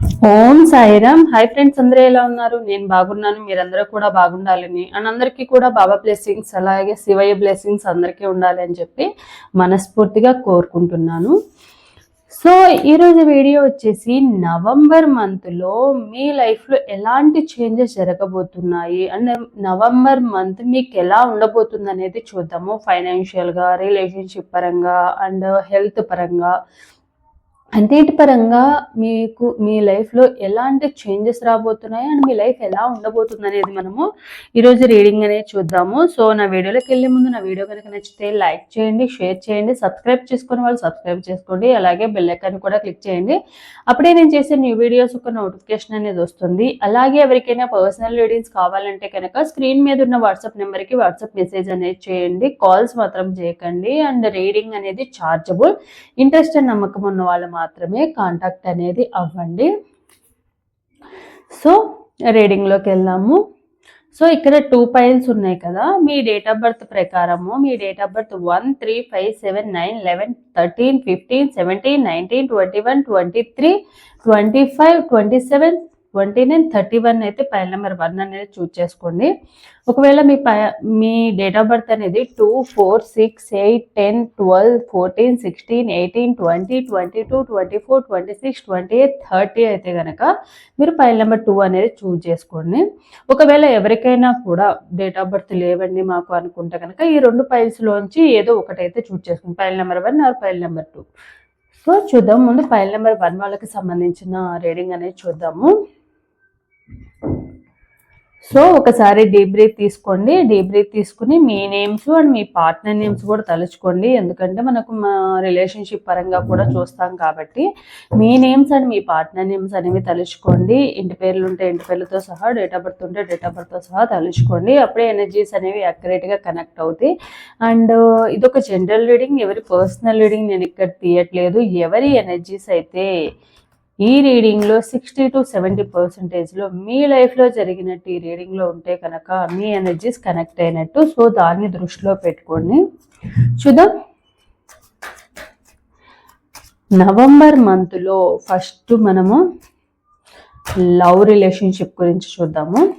ఓం Sairam. Hi friends అందరూ ఎలా ఉన్నారు? నేను బాగున్నాను మీరందరూ కూడా బాగుండాలని. అండ్ అందరికీ కూడా బాబా బ్లెస్సింగ్స్ అలాగే శివయ్య బ్లెస్సింగ్స్ అందరికీ ఉండాలి అని చెప్పి మనస్ఫూర్తిగా కోరుకుంటున్నాను. సో ఈరోజు వీడియో వచ్చేసి నవంబర్ మంత్లో మీ లైఫ్లో ఎలాంటి చేంజెస్ జరగబోతున్నాయి? అండ్ నవంబర్ మంత్ మీకు ఎలా ఉండబోతుంది అనేది చూద్దాము ఫైనాన్షియల్గా రిలేషన్షిప్ పరంగా అండ్ హెల్త్ పరంగా. అన్నిటి పరంగా మీకు మీ లైఫ్లో ఎలాంటి చేంజెస్ రాబోతున్నాయి అండ్ మీ లైఫ్ ఎలా ఉండబోతుంది అనేది మనము ఈరోజు రీడింగ్ అనేది చూద్దాము. సో నా వీడియోలోకి వెళ్ళే ముందు నా వీడియో కనుక నచ్చితే లైక్ చేయండి షేర్ చేయండి సబ్స్క్రైబ్ చేసుకుని వాళ్ళు సబ్స్క్రైబ్ చేసుకోండి అలాగే బెల్ ఐకాన్ కూడా క్లిక్ చేయండి. అప్పుడే నేను చేసే న్యూ వీడియోస్ ఒక నోటిఫికేషన్ అనేది వస్తుంది. అలాగే ఎవరికైనా పర్సనల్ రీడింగ్స్ కావాలంటే కనుక స్క్రీన్ మీద ఉన్న వాట్సాప్ నెంబర్కి వాట్సాప్ మెసేజ్ అనేది చేయండి. కాల్స్ మాత్రం చేయకండి. అండ్ రీడింగ్ అనేది చార్జబుల్ ఇంట్రెస్ట్ అండ్ నమ్మకం ఉన్న వాళ్ళు మాత్రమే కాంటాక్ట్ అనేది అవ్వండి. సో రీడింగ్లోకి వెళ్దాము. సో ఇక్కడ టూ పైల్స్ ఉన్నాయి కదా. మీ డేట్ ఆఫ్ బర్త్ ప్రకారము మీ date of birth one three five seven nine eleven thirteen fifteen seventeen nineteen twenty one twenty three twenty five twenty seven twenty nine thirty one అయితే file number one అనేది choose చేసుకోండి. ఒకవేళ మీ పై మీ date of birth అనేది two four six eight ten twelve fourteen sixteen eighteen twenty twenty two twenty four twenty six twenty eight thirty అయితే కనుక మీరు పైల్ నెంబర్ టూ అనేది చూస్ చేసుకోండి. ఒకవేళ ఎవరికైనా కూడా డేట్ ఆఫ్ బర్త్ లేవండి మాకు అనుకుంటే కనుక ఈ రెండు పైల్స్లోంచి ఏదో ఒకటైతే చూస్ చేసుకోండి. File number one or file number two. So చూద్దాం. ముందు పైల్ నెంబర్ వన్ వాళ్ళకి సంబంధించిన రీడింగ్ అనేది చూద్దాము. సో ఒకసారి డీప్ బ్రీత్ తీసుకోండి. డీప్ బ్రీత్ తీసుకుని మీ నేమ్స్ అండ్ మీ పార్ట్నర్ నేమ్స్ కూడా తలుచుకోండి. ఎందుకంటే మనకు మా రిలేషన్షిప్ పరంగా కూడా చూస్తాం కాబట్టి మీ నేమ్స్ అండ్ మీ పార్ట్నర్ నేమ్స్ అనేవి తలుచుకోండి. ఇంటి పేర్లు ఉంటే ఇంటి పేర్లతో సహా డేట్ ఆఫ్ బర్త్ ఉంటే డేట్ ఆఫ్ బర్త్తో సహా తలుచుకోండి. అప్పుడే ఎనర్జీస్ అనేవి అక్యురేట్గా కనెక్ట్ అవుతాయి. అండ్ ఇదొక జనరల్ రీడింగ్. ఎవరి పర్సనల్ రీడింగ్ నేను ఇక్కడ తీయట్లేదు. ఎవరి ఎనర్జీస్ అయితే ఈ రీడింగ్లో సిక్స్టీ టు సెవెంటీ పర్సెంటేజ్లో మీ లైఫ్లో జరిగినట్టు ఈ రీడింగ్లో ఉంటే కనుక మీ ఎనర్జీస్ కనెక్ట్ అయినట్టు. సో దాన్ని దృష్టిలో పెట్టుకోండి. చూద్దాం. నవంబర్ మంత్లో ఫస్ట్ మనము లవ్ రిలేషన్షిప్ గురించి చూద్దాము.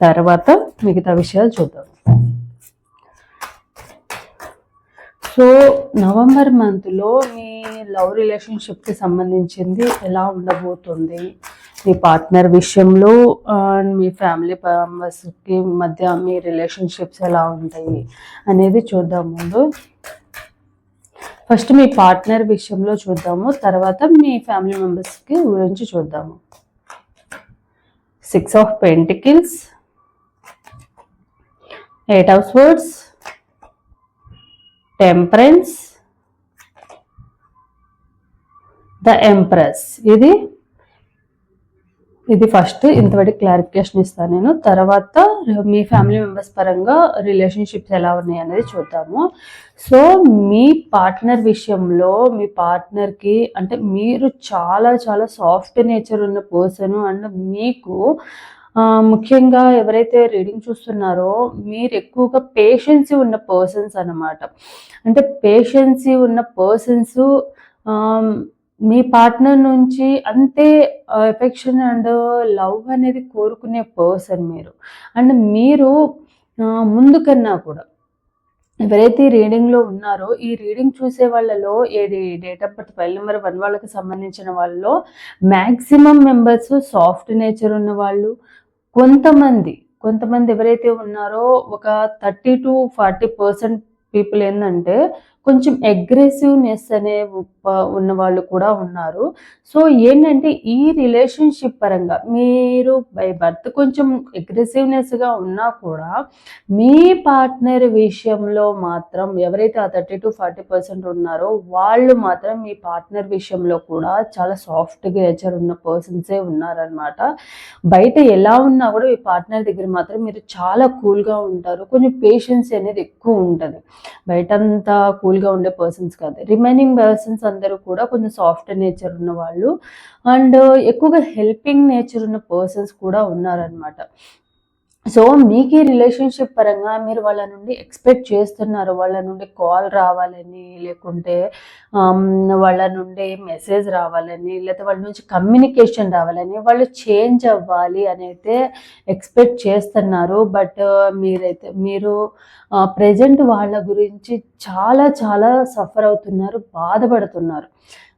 తర్వాత మిగతా విషయాలు చూద్దాం. సో నవంబర్ మంత్లో మీ లవ్ రిలేషన్షిప్కి సంబంధించింది ఎలా ఉండబోతుంది? మీ పార్ట్నర్ విషయంలో అండ్ మీ ఫ్యామిలీ మెంబర్స్కి మధ్య మీ రిలేషన్షిప్స్ ఎలా ఉంటాయి అనేది చూద్దాం ముందు. ఫస్ట్ మీ పార్ట్నర్ విషయంలో చూద్దాము తర్వాత మీ ఫ్యామిలీ మెంబర్స్కి గురించి చూద్దాము. Six of pentacles eight of swords temperance the empress ఇది? ఇది ఫస్ట్ ఇంతవరకు క్లారిఫికేషన్ ఇస్తాను నేను. తర్వాత మీ ఫ్యామిలీ మెంబర్స్ పరంగా రిలేషన్షిప్స్ ఎలా ఉన్నాయి అనేది చూద్దాము. సో మీ పార్ట్నర్ విషయంలో మీ పార్ట్నర్కి అంటే మీరు చాలా చాలా సాఫ్ట్ నేచర్ ఉన్న పర్సన్ అండ్ మీకు ముఖ్యంగా ఎవరైతే రీడింగ్ చూస్తున్నారో మీరు ఎక్కువగా పేషెన్సీ ఉన్న పర్సన్స్ అనమాట అంటే పేషెన్సీ ఉన్న పర్సన్స్ మీ పార్ట్నర్ నుంచి అంతే ఎఫెక్షన్ అండ్ లవ్ అనేది కోరుకునే పర్సన్ మీరు. అండ్ మీరు ముందు కన్నా కూడా ఎవరైతే రీడింగ్లో ఉన్నారో ఈ రీడింగ్ చూసే వాళ్ళలో ఏది date of birth file number one వాళ్ళకి సంబంధించిన వాళ్ళలో మ్యాక్సిమం మెంబర్స్ సాఫ్ట్ నేచర్ ఉన్న వాళ్ళు కొంతమంది కొంతమంది ఎవరైతే ఉన్నారో ఒక thirty to forty percent people ఏంటంటే కొంచెం అగ్రెసివ్నెస్ అనే ఉన్న వాళ్ళు కూడా ఉన్నారు. సో ఏంటంటే ఈ రిలేషన్షిప్ పరంగా మీరు బై బర్త్ కొంచెం అగ్రెసివ్నెస్గా ఉన్నా కూడా మీ పార్ట్నర్ విషయంలో మాత్రం ఎవరైతే ఆ థర్టీ టు ఫార్టీ పర్సెంట్ ఉన్నారో వాళ్ళు మాత్రం మీ పార్ట్నర్ విషయంలో కూడా చాలా సాఫ్ట్గా నేచర్ ఉన్న పర్సన్సే ఉన్నారనమాట బయట ఎలా ఉన్నా కూడా మీ పార్ట్నర్ దగ్గర మాత్రం మీరు చాలా కూల్గా ఉంటారు. కొంచెం పేషెన్స్ అనేది ఎక్కువ ఉంటుంది. బయటంతా కూల్గా ఉండే పర్సన్స్ కాదు. రిమైనింగ్ పర్సన్స్ అందరూ కూడా కొంచెం సాఫ్ట్ నేచర్ ఉన్న వాళ్ళు అండ్ ఎక్కువగా హెల్పింగ్ నేచర్ ఉన్న పర్సన్స్ కూడా ఉన్నారనమాట సో మీకు ఈ రిలేషన్షిప్ పరంగా మీరు వాళ్ళ నుండి ఎక్స్పెక్ట్ చేస్తున్నారు. వాళ్ళ నుండి కాల్ రావాలని లేకుంటే వాళ్ళ నుండి మెసేజ్ రావాలని లేకపోతే వాళ్ళ నుంచి కమ్యూనికేషన్ రావాలని వాళ్ళు చేంజ్ అవ్వాలి అని అయితే ఎక్స్పెక్ట్ చేస్తున్నారు బట్ మీరైతే మీరు ప్రజెంట్ వాళ్ళ గురించి చాలా చాలా సఫర్ అవుతున్నారు బాధపడుతున్నారు.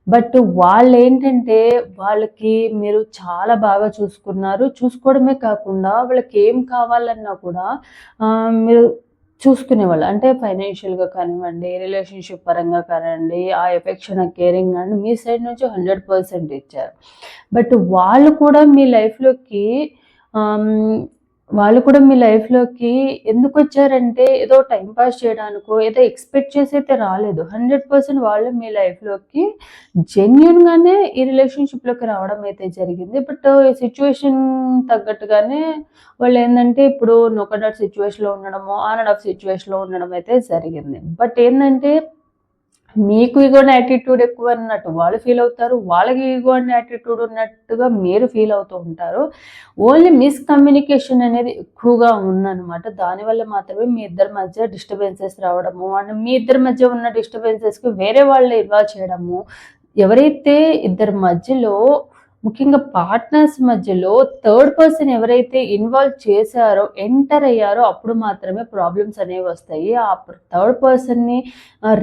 బట్ వాళ్ళు ఏంటంటే వాళ్ళకి మీరు చాలా బాగా చూసుకున్నారు. చూసుకోవడమే కాకుండా వాళ్ళకి ఏం కావాలన్నా కూడా మీరు చూసుకునేవాళ్ళు. అంటే ఫైనాన్షియల్గా కానివ్వండి రిలేషన్షిప్ పరంగా కానివ్వండి ఆ ఎఫెక్షన్ ఆ కేరింగ్ అని మీ సైడ్ నుంచి హండ్రెడ్ పర్సెంట్ ఇచ్చారు. బట్ వాళ్ళు కూడా మీ లైఫ్లోకి వాళ్ళు కూడా మీ లైఫ్లోకి ఎందుకు వచ్చారంటే ఏదో టైం పాస్ చేయడానికో ఏదో ఎక్స్పెక్ట్ చేసి అయితే రాలేదు. హండ్రెడ్ పర్సెంట్ వాళ్ళు మీ లైఫ్లోకి జెన్యున్గానే ఈ రిలేషన్షిప్లోకి రావడం అయితే జరిగింది. బట్ సిచ్యువేషన్ తగ్గట్టుగానే వాళ్ళు ఏంటంటే ఇప్పుడు నొకడాట్ సిచ్యువేషన్లో ఉండడము ఆన్ అండ్ ఆఫ్ సిచ్యువేషన్లో ఉండడం అయితే జరిగింది. బట్ ఏంటంటే మీకు ఈగో అనే యాటిట్యూడ్ ఎక్కువ అన్నట్టు వాళ్ళు ఫీల్ అవుతారు వాళ్ళకి ఈగో అనే యాటిట్యూడ్ ఉన్నట్టుగా మీరు ఫీల్ అవుతూ ఉంటారు. ఓన్లీ మిస్కమ్యూనికేషన్ అనేది ఎక్కువగా ఉందన్నమాట. దానివల్ల మాత్రమే మీ ఇద్దరి మధ్య డిస్టర్బెన్సెస్ రావడము అండ్ మీ ఇద్దరి మధ్య ఉన్న డిస్టర్బెన్సెస్కి వేరే వాళ్ళు ఇన్వాల్వ్ చేయడము. ఎవరైతే ఇద్దరి మధ్యలో ముఖ్యంగా పార్ట్నర్స్ మధ్యలో థర్డ్ పర్సన్ ఎవరైతే ఇన్వాల్వ్ చేశారో ఎంటర్ అయ్యారో అప్పుడు మాత్రమే ప్రాబ్లమ్స్ అనేవి వస్తాయి. ఆ థర్డ్ పర్సన్ని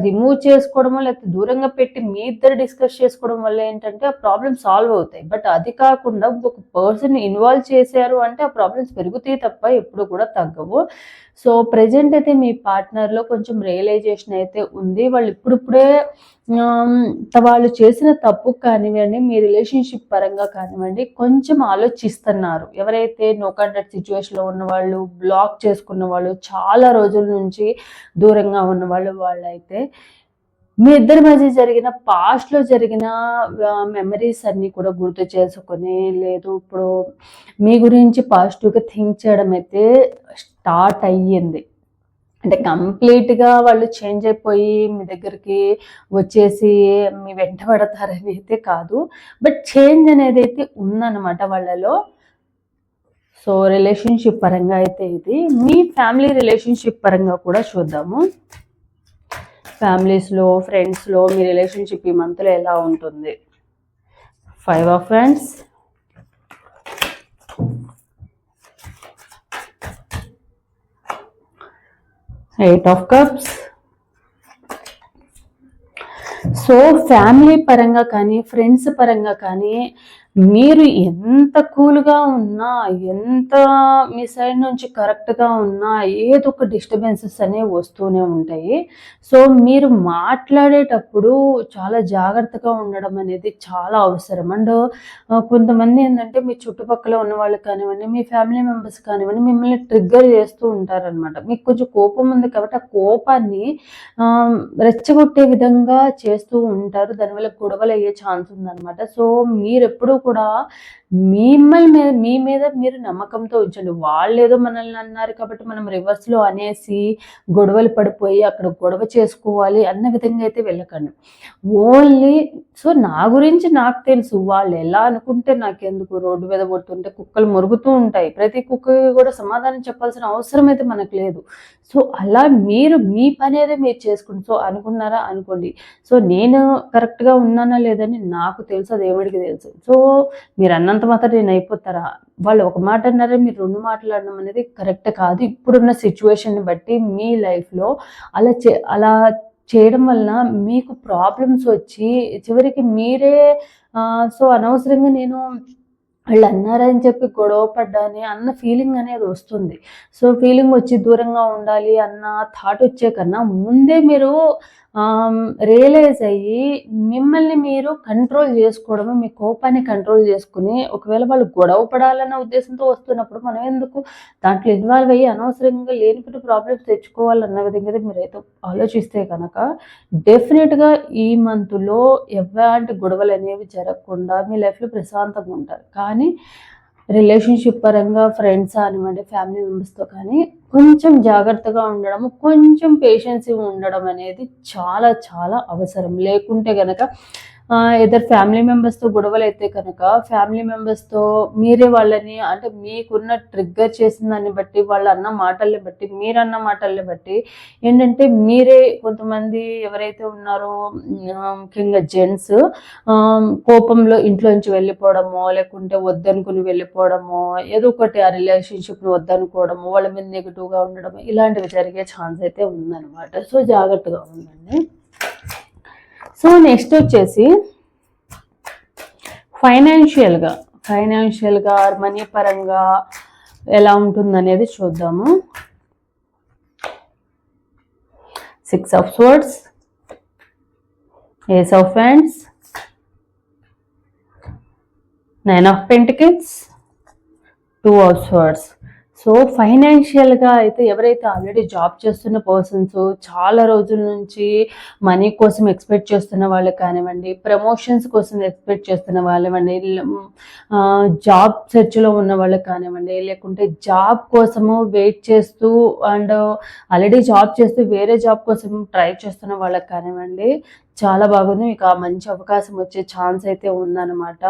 రిమూవ్ చేసుకోవడమో లేకపోతే దూరంగా పెట్టి మీ ఇద్దరు డిస్కస్ చేసుకోవడం వల్ల ఏంటంటే ఆ ప్రాబ్లమ్స్ సాల్వ్ అవుతాయి. బట్ అది కాకుండా ఇంకొక పర్సన్ ఇన్వాల్వ్ చేశారు అంటే ఆ ప్రాబ్లమ్స్ పెరుగుతాయి తప్ప ఎప్పుడు కూడా తగ్గవు. సో ప్రజెంట్ అయితే మీ పార్ట్నర్లో కొంచెం రియలైజేషన్ అయితే ఉంది. వాళ్ళు ఇప్పుడిప్పుడే వాళ్ళు చేసిన తప్పు కానివ్వండి మీ రిలేషన్షిప్ పరంగా కానివ్వండి కొంచెం ఆలోచిస్తున్నారు. ఎవరైతే నో కాంటాక్ట్ సిచ్యువేషన్లో ఉన్న వాళ్ళు బ్లాక్ చేసుకున్న వాళ్ళు చాలా రోజుల నుంచి దూరంగా ఉన్న వాళ్ళు వాళ్ళైతే మీ ఇద్దరి మధ్య జరిగిన పాస్ట్లో జరిగిన మెమరీస్ అన్నీ కూడా గుర్తు చేసుకొని లేదు ఇప్పుడు మీ గురించి పాజిటివ్గా థింక్ చేయడం అయితే స్టార్ట్ అయ్యింది. అంటే కంప్లీట్గా వాళ్ళు చేంజ్ అయిపోయి మీ దగ్గరికి వచ్చేసి మీ వెంట పడతారని అయితే కాదు. బట్ చేంజ్ అనేది అయితే ఉందన్నమాట వాళ్ళలో. సో రిలేషన్షిప్ పరంగా అయితే ఇది. మీ ఫ్యామిలీ రిలేషన్షిప్ పరంగా కూడా చూద్దాము. ఫ్యామిలీస్లో ఫ్రెండ్స్లో మీ రిలేషన్షిప్ ఈ మంత్లో ఎలా ఉంటుంది? Five of friends eight of cups so family పరంగా కానీ ఫ్రెండ్స్ పరంగా కానీ మీరు ఎంత కూల్గా ఉన్నా ఎంత మీ సైడ్ నుంచి కరెక్ట్గా ఉన్నా ఏదో ఒక డిస్టర్బెన్సెస్ అనేవి వస్తూనే ఉంటాయి. సో మీరు మాట్లాడేటప్పుడు చాలా జాగ్రత్తగా ఉండడం అనేది చాలా అవసరం. అండ్ కొంతమంది ఏంటంటే మీ చుట్టుపక్కల ఉన్న వాళ్ళు కానివ్వండి మీ ఫ్యామిలీ మెంబర్స్ కానివ్వండి మిమ్మల్ని ట్రిగ్గర్ చేస్తూ ఉంటారనమాట మీకు కొంచెం కోపం ఉంది కాబట్టి ఆ కోపాన్ని రెచ్చగొట్టే విధంగా చేస్తూ ఉంటారు. దానివల్ల గొడవలు అయ్యే ఛాన్స్ ఉందన్నమాట. సో మీరు ఎప్పుడూ కూడా మిమ్మల్ని మీద మీ మీద మీరు నమ్మకంతో ఉంచండి. వాళ్ళు ఏదో మనల్ని అన్నారు కాబట్టి మనం రివర్స్లో అనేసి గొడవలు పడిపోయి అక్కడ గొడవ చేసుకోవాలి అన్న విధంగా అయితే వెళ్ళకండి. ఓన్లీ సో నా గురించి నాకు తెలుసు. వాళ్ళు ఎలా అనుకుంటే నాకెందుకు రోడ్డు మీద పడుతుంటే కుక్కలు మురుగుతూ ఉంటాయి. ప్రతి కుక్కకి కూడా సమాధానం చెప్పాల్సిన అవసరం అయితే మనకు లేదు. సో అలా మీరు మీ పని అనేది మీరు చేసుకోండి సో అనుకున్నారా అనుకోండి. సో నేను కరెక్ట్గా ఉన్నానా లేదని నాకు తెలుసు అది దేవుడికి తెలుసు. సో మీరు అన్నంత మాత్రం నేను అయిపోతారా? వాళ్ళు ఒక మాట అన్నారే మీరు రెండు మాట్లాడడం అనేది కరెక్ట్ కాదు. ఇప్పుడున్న సిచ్యువేషన్ని బట్టి మీ లైఫ్లో అలా చే అలా చేయడం వలన మీకు ప్రాబ్లమ్స్ వచ్చి చివరికి మీరే సో అనవసరంగా నేను వాళ్ళు అన్నారని చెప్పి గొడవ పడ్డాని అన్న ఫీలింగ్ అనేది వస్తుంది. సో ఫీలింగ్ వచ్చి దూరంగా ఉండాలి అన్న థాట్ వచ్చే కన్నా ముందే మీరు రియలైజ్ అయ్యి మిమ్మల్ని మీరు కంట్రోల్ చేసుకోవడము మీ కోపాన్ని కంట్రోల్ చేసుకుని ఒకవేళ వాళ్ళు గొడవ పడాలన్న ఉద్దేశంతో వస్తున్నప్పుడు మనం ఎందుకు దాంట్లో ఇన్వాల్వ్ అయ్యి అనవసరంగా లేనిపోతే ప్రాబ్లమ్స్ తెచ్చుకోవాలన్న విధంగా మీరైతే ఆలోచిస్తే కనుక డెఫినెట్గా ఈ మంత్లో ఎలాంటి గొడవలు అనేవి జరగకుండా మీ లైఫ్లో ప్రశాంతంగా ఉంటారు. కానీ రిలేషన్షిప్ పరంగా ఫ్రెండ్స్ కానివ్వండి ఫ్యామిలీ మెంబర్స్తో కానీ కొంచెం జాగ్రత్తగా ఉండడము కొంచెం పేషెన్సీ ఉండడం అనేది చాలా చాలా అవసరం. లేకుంటే గనక ఇద్దరు ఫ్యామిలీ మెంబర్స్తో గొడవలు అయితే కనుక ఫ్యామిలీ మెంబర్స్తో మీరే వాళ్ళని అంటే మీకున్న ట్రిగ్గర్ చేసిన దాన్ని బట్టి వాళ్ళు అన్న మాటల్ని బట్టి మీరన్న మాటల్ని బట్టి ఏంటంటే మీరే కొంతమంది ఎవరైతే ఉన్నారో ముఖ్యంగా జెంట్స్ కోపంలో ఇంట్లోంచి వెళ్ళిపోవడమో లేకుంటే వద్దనుకుని వెళ్ళిపోవడమో ఏదో ఒకటి ఆ రిలేషన్షిప్ని వద్దనుకోవడము వాళ్ళ మీద నెగిటివ్గా ఉండడము ఇలాంటివి జరిగే ఛాన్స్ అయితే ఉందన్నమాట. సో జాగ్రత్తగా ఉండండి. సో నెక్స్ట్ వచ్చేసి ఫైనాన్షియల్గా ఫైనాన్షియల్గా మనీ పరంగా ఎలా ఉంటుందనేది చూద్దాము. Six of swords ace of hands nine of pentacles two of swords so ఫైనాన్షియల్గా అయితే ఎవరైతే ఆల్రెడీ జాబ్ చేస్తున్న పర్సన్స్ చాలా రోజుల నుంచి మనీ కోసం ఎక్స్పెక్ట్ చేస్తున్న వాళ్ళు కానివ్వండి ప్రమోషన్స్ కోసం ఎక్స్పెక్ట్ చేస్తున్న వాళ్ళవండి జాబ్ సెర్చ్లో ఉన్న వాళ్ళు కానివ్వండి లేకుంటే జాబ్ కోసము వెయిట్ చేస్తూ అండ్ ఆల్రెడీ జాబ్ చేస్తూ వేరే జాబ్ కోసం ట్రై చేస్తున్న వాళ్ళకి కానివ్వండి చాలా బాగుంది. మీకు ఆ మంచి అవకాశం వచ్చే ఛాన్స్ అయితే ఉందన్నమాట.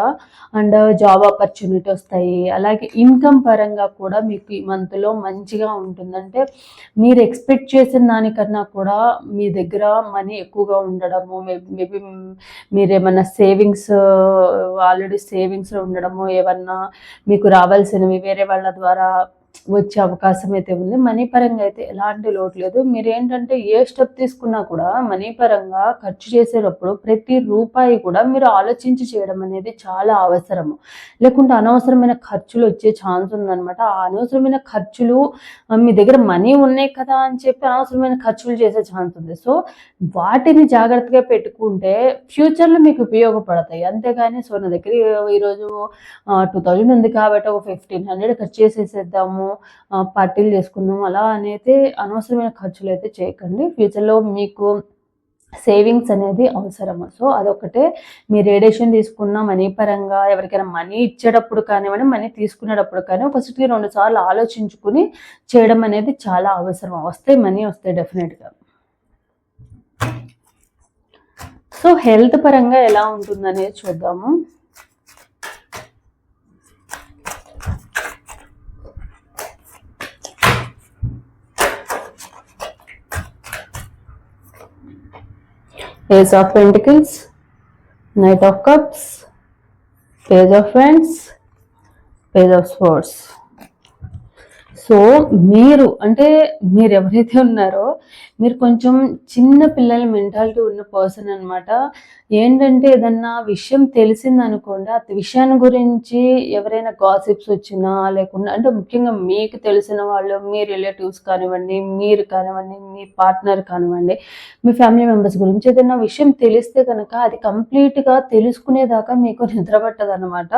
అండ్ జాబ్ ఆపర్చునిటీ వస్తాయి. అలాగే ఇన్కమ్ పరంగా కూడా మీకు ఈ మంత్లో మంచిగా ఉంటుందంటే మీరు ఎక్స్పెక్ట్ చేసిన దానికన్నా కూడా మీ దగ్గర మనీ ఎక్కువగా ఉండడము మేబీ మీరు ఏమన్నా సేవింగ్స్ ఆల్రెడీ సేవింగ్స్లో ఉండడము ఏమన్నా మీకు రావాల్సినవి వేరే వాళ్ళ ద్వారా వచ్చే అవకాశం అయితే ఉంది. మనీ పరంగా అయితే ఎలాంటి లోటు లేదు. మీరు ఏంటంటే ఏ స్టెప్ తీసుకున్నా కూడా మనీ పరంగా ఖర్చు చేసేటప్పుడు ప్రతి రూపాయి కూడా మీరు ఆలోచించి చేయడం అనేది చాలా అవసరము. లేకుంటే అనవసరమైన ఖర్చులు వచ్చే ఛాన్స్ ఉందన్నమాట. ఆ అనవసరమైన ఖర్చులు మీ దగ్గర మనీ ఉన్నాయి కదా అని చెప్పి అనవసరమైన ఖర్చులు చేసే ఛాన్స్ ఉంది. సో వాటిని జాగ్రత్తగా పెట్టుకుంటే ఫ్యూచర్లో మీకు ఉపయోగపడతాయి. అంతేగాని సో నా దగ్గర ఈరోజు టూ థౌజండ్ ఉంది కాబట్టి ఒక ఫిఫ్టీన్ హండ్రెడ్ ఖర్చు చేసేసేద్దాము పార్టీలు చేసుకుందాం అలా అనేది అనవసరమైన ఖర్చులు అయితే చేయకండి. ఫ్యూచర్లో మీకు సేవింగ్స్ అనేది అవసరము. సో అదొకటే మీ రేడియేషన్ తీసుకున్న మనీ పరంగా ఎవరికైనా మనీ ఇచ్చేటప్పుడు కానివ్వండి మనీ తీసుకునేటప్పుడు కానీ ఒకసారి రెండు సార్లు ఆలోచించుకుని చేయడం అనేది చాలా అవసరం వస్తాయి మనీ వస్తాయి డెఫినెట్గా. సో హెల్త్ పరంగా ఎలా ఉంటుందనేది చూద్దాము. Page of pentacles knight of cups page of friends page of sports so మీరు అంటే మీరు ఎవరైతే ఉన్నారో మీరు కొంచెం చిన్న పిల్లల మెంటాలిటీ ఉన్న పర్సన్ అనమాట ఏంటంటే ఏదన్నా విషయం తెలిసింది అనుకోండి ఆ విషయాన్ని గురించి ఎవరైనా గాసిప్స్ వచ్చినా లేకుండా అంటే ముఖ్యంగా మీకు తెలిసిన వాళ్ళు మీ రిలేటివ్స్ కానివ్వండి మీరు కానివ్వండి మీ పార్ట్నర్ కానివ్వండి మీ ఫ్యామిలీ మెంబర్స్ గురించి ఏదైనా విషయం తెలిస్తే కనుక అది కంప్లీట్గా తెలుసుకునేదాకా మీకు నిద్ర పట్టదు అనమాట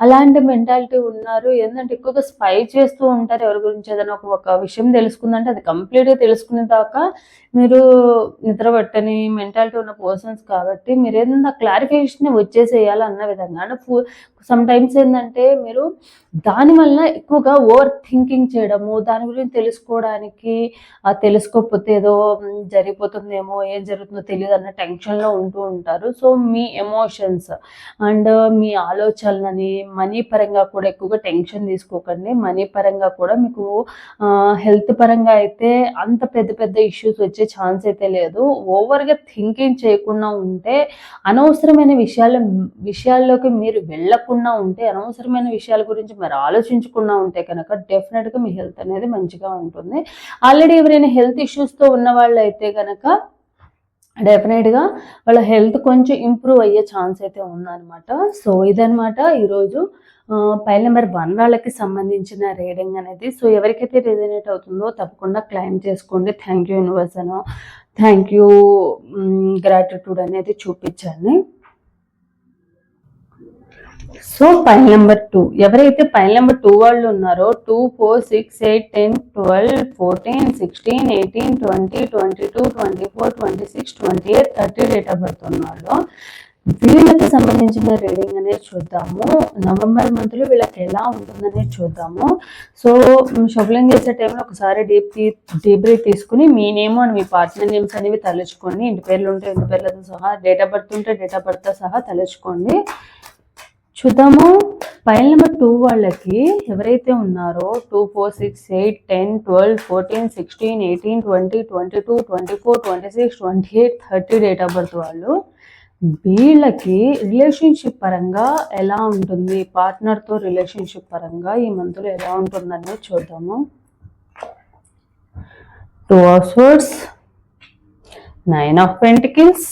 అలాంటి మెంటాలిటీ ఉన్నారు. ఏంటంటే ఎక్కువగా స్పై చేస్తూ ఉంటారు ఎవరి గురించి ఏదైనా ఒక విషయం తెలుసుకుందంటే అది కంప్లీట్గా తెలుసుకునేదాకా మీరు నిద్ర పట్టని మెంటాలిటీ ఉన్న పర్సన్స్ కాబట్టి మీరు ఏదైనా క్లారిఫికేషన్ వచ్చేసేయాలి అన్న విధంగా. అంటే సమ్ టైమ్స్ ఏంటంటే మీరు దానివల్ల ఎక్కువగా ఓవర్ థింకింగ్ చేయడము దాని గురించి తెలుసుకోవడానికి ఆ తెలుసుకోకపోతే ఏదో జరిగిపోతుందేమో ఏం జరుగుతుందో తెలియదు అన్న టెన్షన్లో ఉంటూ ఉంటారు. సో మీ ఎమోషన్స్ అండ్ మీ ఆలోచనలని మనీ పరంగా కూడా ఎక్కువగా టెన్షన్ తీసుకోకండి. మనీ పరంగా కూడా మీకు హెల్త్ పరంగా అయితే అంత పెద్ద పెద్ద ఇష్యూస్ వచ్చే ఛాన్స్ అయితే లేదు. ఓవర్గా థింకింగ్ చేయకుండా ఉంటే అనవసరమైన విషయాల విషయాల్లోకి మీరు వెళ్ళకుండా ఉంటే అనవసరమైన విషయాల గురించి మరి ఆలోచించకుండా ఉంటే కనుక డెఫినెట్గా మీ హెల్త్ అనేది మంచిగా ఉంటుంది. ఆల్రెడీ ఎవరైనా హెల్త్ ఇష్యూస్తో ఉన్న వాళ్ళు అయితే కనుక డెఫినెట్గా వాళ్ళ హెల్త్ కొంచెం ఇంప్రూవ్ అయ్యే ఛాన్స్ అయితే ఉందన్నమాట. సో ఇదనమాట ఈరోజు ఫైల్ నెంబర్ వన్ వాళ్ళకి సంబంధించిన రీడింగ్ అనేది. సో ఎవరికైతే రెజనేట్ అవుతుందో తప్పకుండా క్లైమ్ చేసుకోండి. థ్యాంక్ యూ యూనివర్స్ అనో. థ్యాంక్ యూ గ్రాటిట్యూడ్ అనేది చూపించండి. So file number two. ఎవరైతే ఫైల్ నెంబర్ టూ వాళ్ళు ఉన్నారో two four six eight ten twelve fourteen sixteen eighteen twenty twenty two twenty four twenty six twenty eight thirty date of birth ఉన్నారో వీళ్ళకి సంబంధించిన reading అనేది చూద్దాము. నవంబర్ మంత్లో వీళ్ళకి ఎలా ఉంటుందనేది చూద్దాము. సో షఫలింగ్ చేసే టైంలో ఒకసారి డీప్ డీప్ బ్రీత్ తీసుకుని మీ నేమ్ అండ్ మీ పార్ట్నర్ నేమ్స్ అనేవి తలుచుకోండి. ఇంటి పేర్లు ఉంటే ఇంటి పేర్లతో సహా డేట్ ఆఫ్ బర్త్ ఉంటే డేట్ ఆఫ్ బర్త్తో సహా తలుచుకోండి. చూద్దాము. ఫైల్ నెంబర్ టూ వాళ్ళకి ఎవరైతే ఉన్నారో two four six eight ten twelve fourteen sixteen eighteen twenty twenty two twenty four twenty six twenty eight thirty date of birth వాళ్ళు. వీళ్ళకి రిలేషన్షిప్ పరంగా ఎలా ఉంటుంది? పార్ట్నర్తో రిలేషన్షిప్ పరంగా ఈ మంత్లో ఎలా ఉంటుందనే చూద్దాము. Two of swords nine of pentacles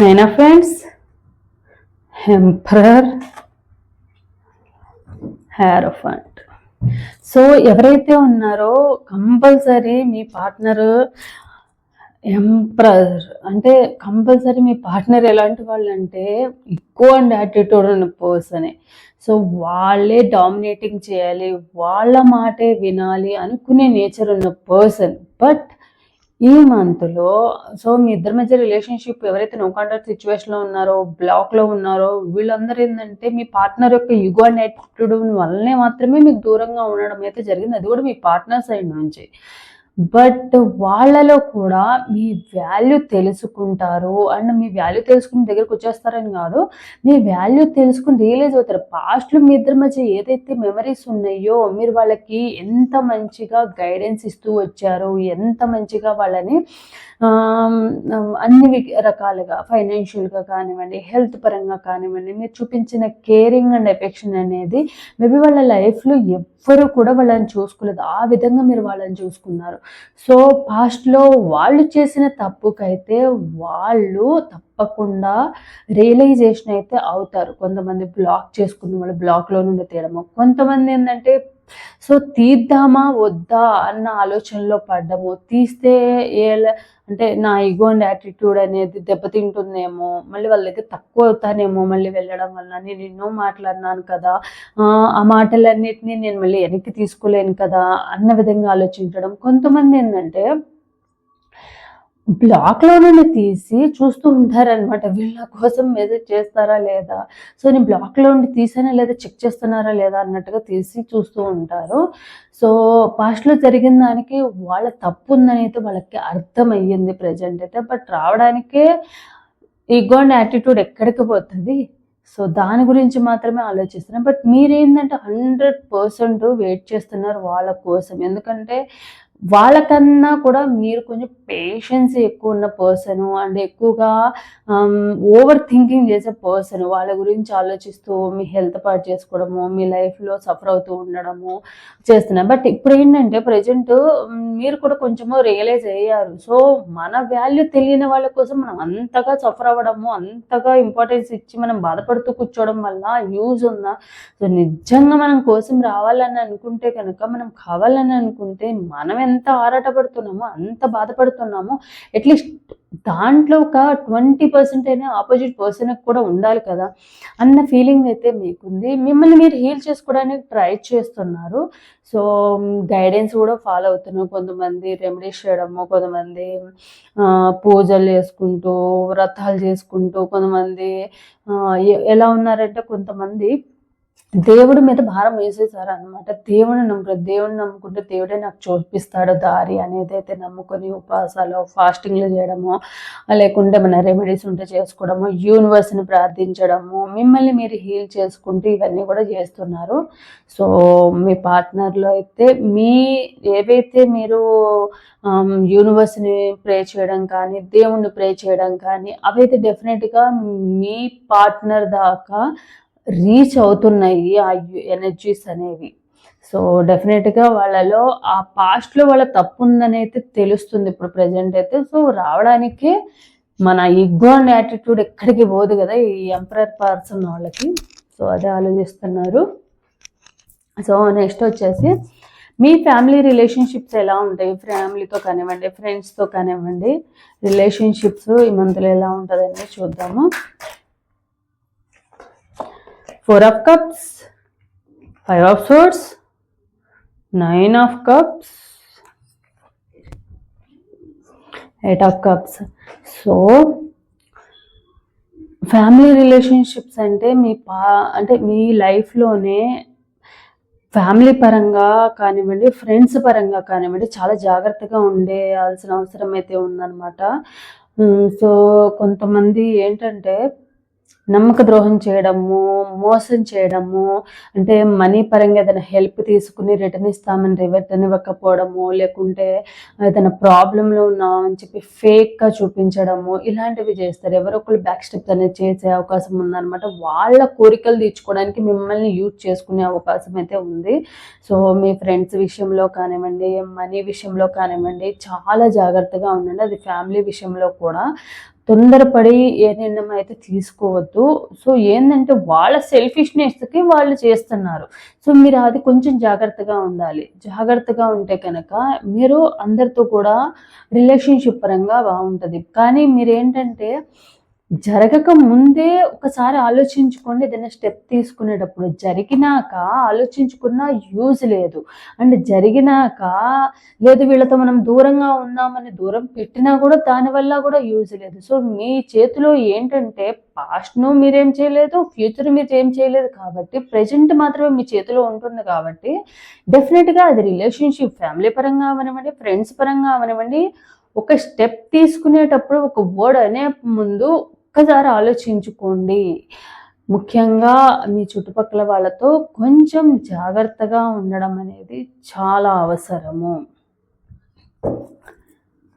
nine of friends emperor of so ఎవరైతే ఉన్నారో కంపల్సరీ మీ పార్ట్నర్ ఎంప్రర్ అంటే కంపల్సరీ మీ పార్ట్నర్ ఎలాంటి వాళ్ళు అంటే ఎక్కువ అండ్ యాటిట్యూడ్ ఉన్న పర్సనే సో వాళ్ళే డామినేటింగ్ చేయాలి వాళ్ళ మాటే వినాలి అనుకునే నేచర్ ఉన్న పర్సన్ బట్ ఈ మంత్లో సో మీ ఇద్దరి మధ్య రిలేషన్షిప్ ఎవరైతే నో కాంటాక్ట్ సిచ్యువేషన్లో ఉన్నారో బ్లాక్లో ఉన్నారో వీళ్ళందరూ ఏంటంటే మీ పార్ట్నర్ యొక్క యుగో అండ్ యాటిట్యూడ్ వల్లనే మాత్రమే మీకు దూరంగా ఉండడం అయితే జరిగింది. అది కూడా మీ పార్ట్నర్ సైడ్ నుంచి. బట్ వాళ్ళలో కూడా మీ వాల్యూ తెలుసుకుంటారు. అండ్ మీ వాల్యూ తెలుసుకుని దగ్గరకు వచ్చేస్తారని కాదు మీ వాల్యూ తెలుసుకుని రియలైజ్ అవుతారు. పాస్ట్లో మీ ఇద్దరి మధ్య ఏదైతే మెమరీస్ ఉన్నాయో మీరు వాళ్ళకి ఎంత మంచిగా గైడెన్స్ ఇస్తూ వచ్చారు ఎంత మంచిగా వాళ్ళని అన్ని రకాలుగా ఫైనాన్షియల్గా కానివ్వండి హెల్త్ పరంగా కానివ్వండి మీరు చూపించిన కేరింగ్ అండ్ ఎఫెక్షన్ అనేది మేబీ వాళ్ళ లైఫ్లో ఎవ్వరు కూడా వాళ్ళని చూసుకోలేదు. ఆ విధంగా మీరు వాళ్ళని చూసుకున్నారు. సో పాస్ట్లో వాళ్ళు చేసిన తప్పుకైతే వాళ్ళు తప్పకుండా రియలైజేషన్ అయితే అవుతారు. కొంతమంది బ్లాక్ చేసుకున్న వాళ్ళు బ్లాక్లో నుండి తీయడము. కొంతమంది ఏంటంటే సో తీద్దామా వద్దా అన్న ఆలోచనలో పడ్డము. తీస్తే ఏ అంటే నా ఈగో అండ్ యాటిట్యూడ్ అనేది దెబ్బతింటుందేమో మళ్ళీ వాళ్ళ దగ్గర తక్కువ అవుతానేమో మళ్ళీ వెళ్ళడం వల్ల. నేను ఎన్నో మాట్లాడినాను కదా ఆ మాటలన్నిటినీ నేను మళ్ళీ వెనక్కి తీసుకోలేను కదా అన్న విధంగా ఆలోచించడం. కొంతమంది ఏంటంటే బ్లాక్లోనే తీసి చూస్తూ ఉంటారనమాట వీళ్ళ కోసం మెసేజ్ చేస్తారా లేదా? సో నేను బ్లాక్లో ఉండి తీసానా లేదా? చెక్ చేస్తున్నారా లేదా? అన్నట్టుగా తీసి చూస్తూ ఉంటారు. సో పాస్ట్లో జరిగిన దానికి వాళ్ళ తప్పు ఉందని అయితే వాళ్ళకి అర్థమయ్యింది ప్రజెంట్ అయితే. బట్ రావడానికే ఈగో అండ్ యాటిట్యూడ్ ఎక్కడికి పోతుంది? సో దాని గురించి మాత్రమే ఆలోచిస్తున్నాను బట్ మీరేంటంటే హండ్రెడ్ పర్సెంట్ వెయిట్ చేస్తున్నారు వాళ్ళ కోసం. ఎందుకంటే వాళ్ళకన్నా కూడా మీరు కొంచెం పేషెన్స్ ఎక్కువ ఉన్న పర్సన్ అండ్ ఎక్కువగా um, ఓవర్ థింకింగ్ చేసే పర్సన్ వాళ్ళ గురించి ఆలోచిస్తూ మీ హెల్త్ పాటు చేసుకోవడము మీ లైఫ్లో సఫర్ అవుతూ ఉండడము చేస్తున్నారు బట్ ఇప్పుడు ఏంటంటే ప్రజెంట్ um, మీరు కూడా కొంచెము రియలైజ్ అయ్యారు. సో మన వాల్యూ తెలియని వాళ్ళ కోసం మనం అంతగా సఫర్ అవ్వడము అంతగా ఇంపార్టెన్స్ ఇచ్చి మనం బాధపడుతూ కూర్చోవడం వల్ల యూజ్ ఉందా? సో నిజంగా మనం కోసం రావాలని అనుకుంటే కనుక మనం కావాలని అనుకుంటే మనం ఎంత ఆరాటపడుతున్నామో అంత బాధపడుతున్నామో అట్లీస్ట్ దాంట్లో ఒక ట్వంటీ పర్సెంట్ అయినా ఆపోజిట్ పర్సన్ కూడా ఉండాలి కదా అన్న ఫీలింగ్ అయితే మీకుంది. మిమ్మల్ని మీరు హీల్ చేసుకోవడానికి ట్రై చేస్తున్నారు. సో గైడెన్స్ కూడా ఫాలో అవుతున్నారు కొంతమంది రెమెడీస్ చేయడము కొంతమంది పూజలు చేసుకుంటూ వ్రతాలు చేసుకుంటూ కొంతమంది ఎలా ఉన్నారంటే కొంతమంది దేవుడి మీద భారం వేసేసారు అనమాట దేవుడిని నమ్ముకు దేవుడిని నమ్ముకుంటే దేవుడే నాకు చూపిస్తాడు దారి అనేది అయితే నమ్ముకొని ఉపవాసాలు ఫాస్టింగ్లు చేయడము లేకుంటే మన రెమెడీస్ ఉంటే చేసుకోవడము యూనివర్స్ని ప్రార్థించడము మిమ్మల్ని మీరు హీల్ చేసుకుంటూ ఇవన్నీ కూడా చేస్తున్నారు. సో మీ పార్ట్నర్లో అయితే మీ ఏవైతే మీరు యూనివర్స్ని ప్రే చేయడం కానీ దేవుణ్ణి ప్రే చేయడం కానీ అవైతే డెఫినెట్గా మీ పార్ట్నర్ దాకా రీచ్ అవుతున్నాయి ఆ ఎనర్జీస్ అనేవి. సో డెఫినెట్గా వాళ్ళలో ఆ పాస్ట్లో వాళ్ళ తప్పు ఉందని అయితే తెలుస్తుంది ఇప్పుడు ప్రజెంట్ అయితే. సో రావడానికి మన ఇగ్గో అండ్ యాటిట్యూడ్ ఎక్కడికి పోదు కదా ఈ ఎంపరర్ పర్సన్ వాళ్ళకి. సో అదే ఆలోచిస్తున్నారు. సో నెక్స్ట్ వచ్చేసి మీ ఫ్యామిలీ రిలేషన్షిప్స్ ఎలా ఉంటాయి? ఫ్యామిలీతో కానివ్వండి ఫ్రెండ్స్తో కానివ్వండి రిలేషన్షిప్స్ ఈ మంత్లో ఎలా ఉంటుందని చూద్దాము. Four of cups five of sources nine of cups eight of cups. So family relationships అంటే మీ పా అంటే మీ లైఫ్లోనే ఫ్యామిలీ పరంగా కానివ్వండి ఫ్రెండ్స్ పరంగా కానివ్వండి చాలా జాగ్రత్తగా ఉండేయాల్సిన అవసరం అయితే ఉందన్నమాట. సో కొంతమంది ఏంటంటే నమ్మక ద్రోహం చేయడము మోసం చేయడము అంటే మనీ పరంగా ఏదైనా హెల్ప్ తీసుకుని రిటర్న్ ఇస్తామని రిటర్న్ ఇవ్వకపోవడము లేకుంటే ఏదైనా ప్రాబ్లంలో ఉన్నామని చెప్పి ఫేక్గా చూపించడము ఇలాంటివి చేస్తారు. ఎవరో ఒకరు బ్యాక్ స్టెప్స్ అనేది చేసే అవకాశం ఉందన్నమాట. వాళ్ళ కోరికలు తీర్చుకోవడానికి మిమ్మల్ని యూజ్ చేసుకునే అవకాశం అయితే ఉంది. సో మీ ఫ్రెండ్స్ విషయంలో కానివ్వండి మనీ విషయంలో కానివ్వండి చాలా జాగ్రత్తగా ఉండండి. అది ఫ్యామిలీ విషయంలో కూడా. తొందరపడి ఏ నిర్ణయం అయితే తీసుకోవద్దు. సో ఏంటంటే వాళ్ళ సెల్ఫిష్నెస్కి వాళ్ళు చేస్తున్నారు. సో మీరు అది కొంచెం జాగ్రత్తగా ఉండాలి. జాగ్రత్తగా ఉంటే కనుక మీరు అందరితో కూడా రిలేషన్షిప్ పరంగా బాగుంటుంది. కానీ మీరేంటంటే జరగక ముందే ఒకసారి ఆలోచించుకోండి ఏదైనా స్టెప్ తీసుకునేటప్పుడు. జరిగినాక ఆలోచించుకున్నా యూజ్ లేదు. అండ్ జరిగినాక లేదు వీళ్ళతో మనం దూరంగా ఉన్నామని దూరం పెట్టినా కూడా దానివల్ల కూడా యూజ్ లేదు. సో మీ చేతిలో ఏంటంటే పాస్ట్ను మీరేం చేయలేదు ఫ్యూచర్ మీరు ఏం చేయలేదు కాబట్టి ప్రజెంట్ మాత్రమే మీ చేతిలో ఉంటుంది కాబట్టి డెఫినెట్గా అది రిలేషన్షిప్ ఫ్యామిలీ పరంగా అవనివ్వండి ఫ్రెండ్స్ పరంగా అవనివ్వండి ఒక స్టెప్ తీసుకునేటప్పుడు ఒక వర్డ్ అనే ముందు ఒక్కసారి ఆలోచించుకోండి. ముఖ్యంగా మీ చుట్టుపక్కల వాళ్ళతో కొంచెం జాగ్రత్తగా ఉండడం అనేది చాలా అవసరము.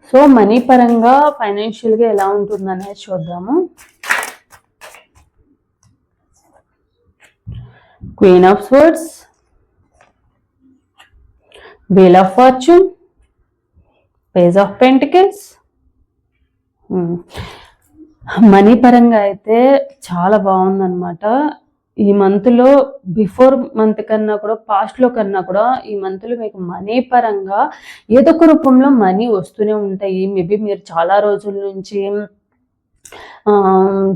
సో మనీ పరంగా ఫైనాన్షియల్గా ఎలా ఉంటుందనేది చూద్దాము. Queen of swords wheel of fortune page of pentacles money పరంగా అయితే చాలా బాగుందన్నమాట. ఈ మంత్లో బిఫోర్ మంత్ కన్నా కూడా పాస్ట్లో కన్నా కూడా ఈ మంత్లో మీకు మనీ పరంగా ఏదో ఒక రూపంలో మనీ వస్తూనే ఉంటాయి. మేబీ మీరు చాలా రోజుల నుంచి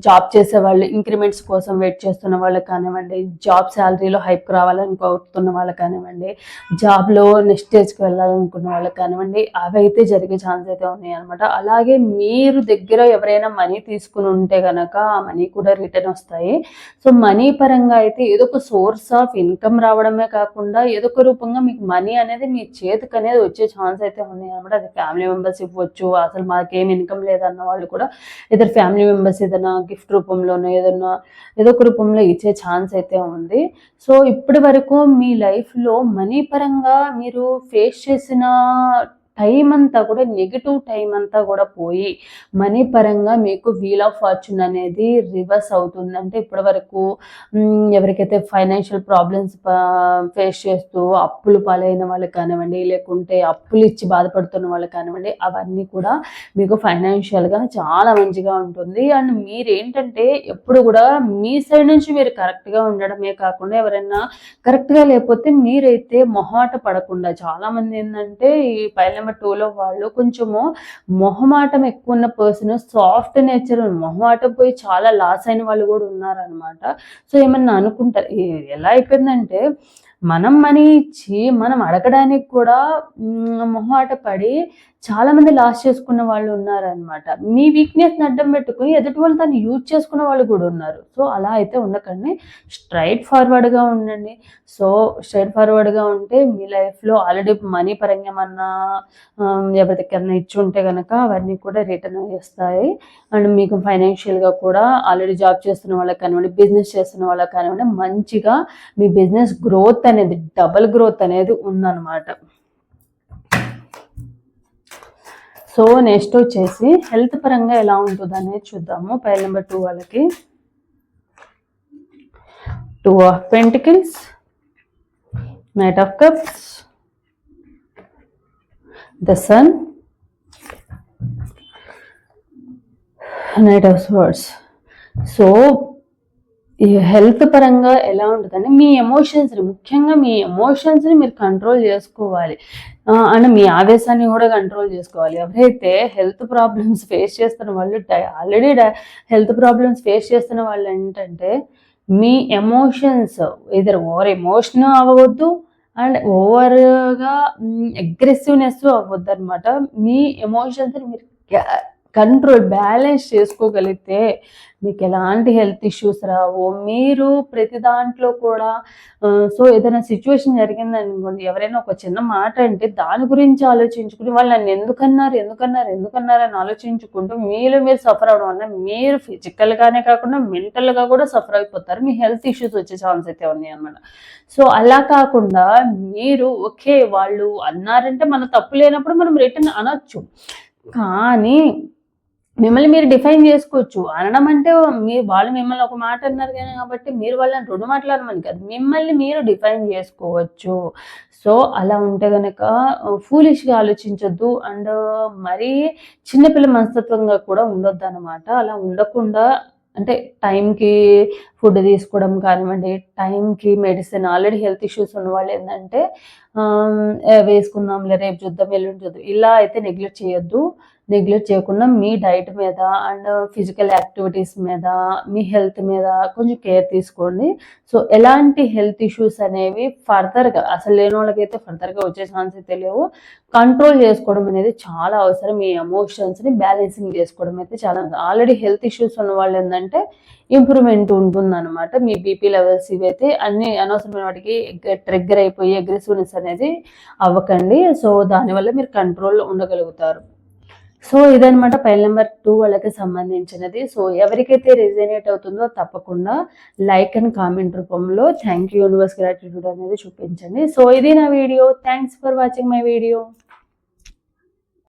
జాబ్ చేసే వాళ్ళు ఇంక్రిమెంట్స్ కోసం వెయిట్ చేస్తున్న వాళ్ళు కానివ్వండి జాబ్ శాలరీలో హైప్ రావాలని కోరుతున్న వాళ్ళు కానివ్వండి జాబ్లో నెక్స్ట్ స్టేజ్కి వెళ్ళాలనుకున్న వాళ్ళు కానివ్వండి అవి అయితే జరిగే ఛాన్స్ అయితే ఉన్నాయి అనమాట అలాగే మీరు దగ్గర ఎవరైనా మనీ తీసుకుని ఉంటే కనుక ఆ మనీ కూడా రిటర్న్ వస్తాయి. సో మనీ పరంగా అయితే ఏదో ఒక సోర్స్ ఆఫ్ ఇన్కమ్ రావడమే కాకుండా ఏదో ఒక రూపంగా మీకు మనీ అనేది మీ చేతికి అనేది వచ్చే ఛాన్స్ అయితే ఉన్నాయి అనమాట అది ఫ్యామిలీ మెంబర్స్ ఇవ్వచ్చు అసలు మాకేం ఇన్కమ్ లేదన్న వాళ్ళు కూడా ఇద్దరు ఫ్యామిలీ మెంబర్స్ ఏదైనా గిఫ్ట్ రూపంలోనో ఏదైనా ఏదో ఒక రూపంలో ఇచ్చే ఛాన్స్ అయితే ఉంది. సో ఇప్పటి వరకు మీ లైఫ్లో మనీ పరంగా మీరు ఫేస్ చేసిన టైం అంతా కూడా నెగిటివ్ టైం అంతా కూడా పోయి మనీ పరంగా మీకు వీల్ ఆఫ్ ఫార్చ్యూన్ అనేది రివర్స్ అవుతుంది. అంటే ఇప్పటి వరకు ఎవరికైతే ఫైనాన్షియల్ ప్రాబ్లమ్స్ ఫేస్ చేస్తూ అప్పులు పాలైన వాళ్ళకి కానివ్వండి లేకుంటే అప్పులు ఇచ్చి బాధపడుతున్న వాళ్ళకి కానివ్వండి అవన్నీ కూడా మీకు ఫైనాన్షియల్గా చాలా మంచిగా ఉంటుంది. అండ్ మీరేంటంటే ఎప్పుడు కూడా మీ సైడ్ నుంచి మీరు కరెక్ట్గా ఉండడమే కాకుండా ఎవరైనా కరెక్ట్గా లేకపోతే మీరైతే మొహాట పడకుండా చాలామంది ఏంటంటే ఈ పైన నెంబర్ టూలో వాళ్ళు కొంచెము మొహమాటం ఎక్కువ ఉన్న పర్సన్ సాఫ్ట్ నేచర్ మొహమాటం పోయి చాలా లాస్ అయిన వాళ్ళు కూడా ఉన్నారనమాట సో ఏమన్నా అనుకుంటారు? ఎలా అయిపోయిందంటే మనం మనీ ఇచ్చి మనం అడగడానికి కూడా మొహమాట పడి చాలా మంది లాస్ చేసుకున్న వాళ్ళు ఉన్నారనమాట మీ వీక్నెస్ అడ్డం పెట్టుకుని ఎదుటి వాళ్ళు దాన్ని యూజ్ చేసుకున్న వాళ్ళు కూడా ఉన్నారు. సో అలా అయితే ఉండకండి. స్ట్రైట్ ఫార్వర్డ్గా ఉండండి. సో స్ట్రైట్ ఫార్వర్డ్గా ఉంటే మీ లైఫ్లో ఆల్రెడీ మనీ పరంగా ఏమన్నా ఎవరికైనా ఇచ్చి ఉంటే కనుక అవన్నీ కూడా రిటర్న్ చేస్తాయి అండ్ మీకు ఫైనాన్షియల్గా కూడా ఆల్రెడీ జాబ్ చేస్తున్న వాళ్ళకి కానివ్వండి బిజినెస్ చేస్తున్న వాళ్ళకి కానివ్వండి మంచిగా మీ బిజినెస్ గ్రోత్ అనేది డబల్ గ్రోత్ అనేది ఉందన్నమాట. సో నెక్స్ట్ వచ్చేసి హెల్త్ పరంగా ఎలా ఉంటుంది అనేది చూద్దాము. పైల్ నెంబర్ టూ వాళ్ళకి. Two of pentacles knight of cups the sun knight of swords. So health పరంగా ఎలా ఉంటుందంటే మీ ఎమోషన్స్ని ముఖ్యంగా మీ ఎమోషన్స్ని మీరు కంట్రోల్ చేసుకోవాలి. అండ్ మీ ఆవేశాన్ని కూడా కంట్రోల్ చేసుకోవాలి. ఎవరైతే హెల్త్ ప్రాబ్లమ్స్ ఫేస్ చేస్తున్న వాళ్ళు ఆల్రెడీ హెల్త్ ప్రాబ్లమ్స్ ఫేస్ చేస్తున్న వాళ్ళు ఏంటంటే మీ ఎమోషన్స్ ఇద్దరు ఓవర్ ఎమోషన్ అవ్వద్దు అండ్ ఓవర్గా అగ్రెసివ్నెస్ అవ్వద్దు అనమాట మీ ఎమోషన్స్ని మీరు కంట్రోల్ బ్యాలెన్స్ చేసుకోగలిగితే మీకు ఎలాంటి హెల్త్ ఇష్యూస్ రావు. మీరు ప్రతి దాంట్లో కూడా సో ఏదైనా సిచ్యువేషన్ జరిగిందనుకోండి ఎవరైనా ఒక చిన్న మాట అంటే దాని గురించి ఆలోచించుకుని వాళ్ళు నన్ను ఎందుకన్నారు ఎందుకన్నారు ఎందుకన్నారు అని ఆలోచించుకుంటూ మీలో మీరు సఫర్ అవడం వల్ల మీరు ఫిజికల్గానే కాకుండా మెంటల్గా కూడా సఫర్ అయిపోతారు. మీ హెల్త్ ఇష్యూస్ వచ్చే ఛాన్స్ అయితే ఉన్నాయి అనమాట సో అలా కాకుండా మీరు ఓకే వాళ్ళు అన్నారంటే మన తప్పు లేనప్పుడు మనం రిటర్న్ అనొచ్చు. కానీ మిమ్మల్ని మీరు డిఫైన్ చేసుకోవచ్చు. అనడం అంటే మీ వాళ్ళు మిమ్మల్ని ఒక మాట అన్నారు కానీ కాబట్టి మీరు వాళ్ళని రెండు మాట్లాడమని కాదు. మిమ్మల్ని మీరు డిఫైన్ చేసుకోవచ్చు. సో అలా ఉంటే కనుక ఫూలిష్గా ఆలోచించొద్దు. అండ్ మరీ చిన్నపిల్ల మనస్తత్వంగా కూడా ఉండొద్దు అనమాట అలా ఉండకుండా అంటే టైంకి ఫుడ్ తీసుకోవడం కానివ్వండి టైంకి మెడిసిన్ ఆల్రెడీ హెల్త్ ఇష్యూస్ ఉన్న వాళ్ళు ఏంటంటే వేసుకుందాంలే రేపు చూద్దాం ఎల్లుండి చూద్దాం. ఇలా అయితే నెగ్లెక్ట్ చేయొద్దు. నెగ్లెక్ట్ చేయకుండా మీ డైట్ మీద అండ్ ఫిజికల్ యాక్టివిటీస్ మీద మీ హెల్త్ మీద కొంచెం కేర్ తీసుకోండి. సో ఎలాంటి హెల్త్ ఇష్యూస్ అనేవి ఫర్దర్గా అసలు లేని వాళ్ళకైతే ఫర్దర్గా వచ్చే ఛాన్స్ అయితే లేవు. కంట్రోల్ చేసుకోవడం అనేది చాలా అవసరం. మీ ఎమోషన్స్ని బ్యాలెన్సింగ్ చేసుకోవడం అయితే చాలా ఆల్రెడీ హెల్త్ ఇష్యూస్ ఉన్న వాళ్ళు ఏంటంటే ఇంప్రూవ్మెంట్ ఉంటుందన్నమాట. మీ బీపీ లెవెల్స్ ఇవైతే అన్ని అనవసరమైన వాటికి ట్రిగ్గర్ అయిపోయి అగ్రెసివ్నెస్ అనేది అవ్వకండి. సో దానివల్ల మీరు కంట్రోల్లో ఉండగలుగుతారు. సో ఇదనమాట పైల్ నెంబర్ టూ వాళ్ళకి సంబంధించినది. సో ఎవరికైతే రిజనేట్ అవుతుందో తప్పకుండా లైక్ అండ్ కామెంట్ రూపంలో థ్యాంక్ యూ యూనివర్స్ గ్రాటిట్యూడ్ అనేది చూపించండి. సో ఇది నా video. Thanks for watching my video.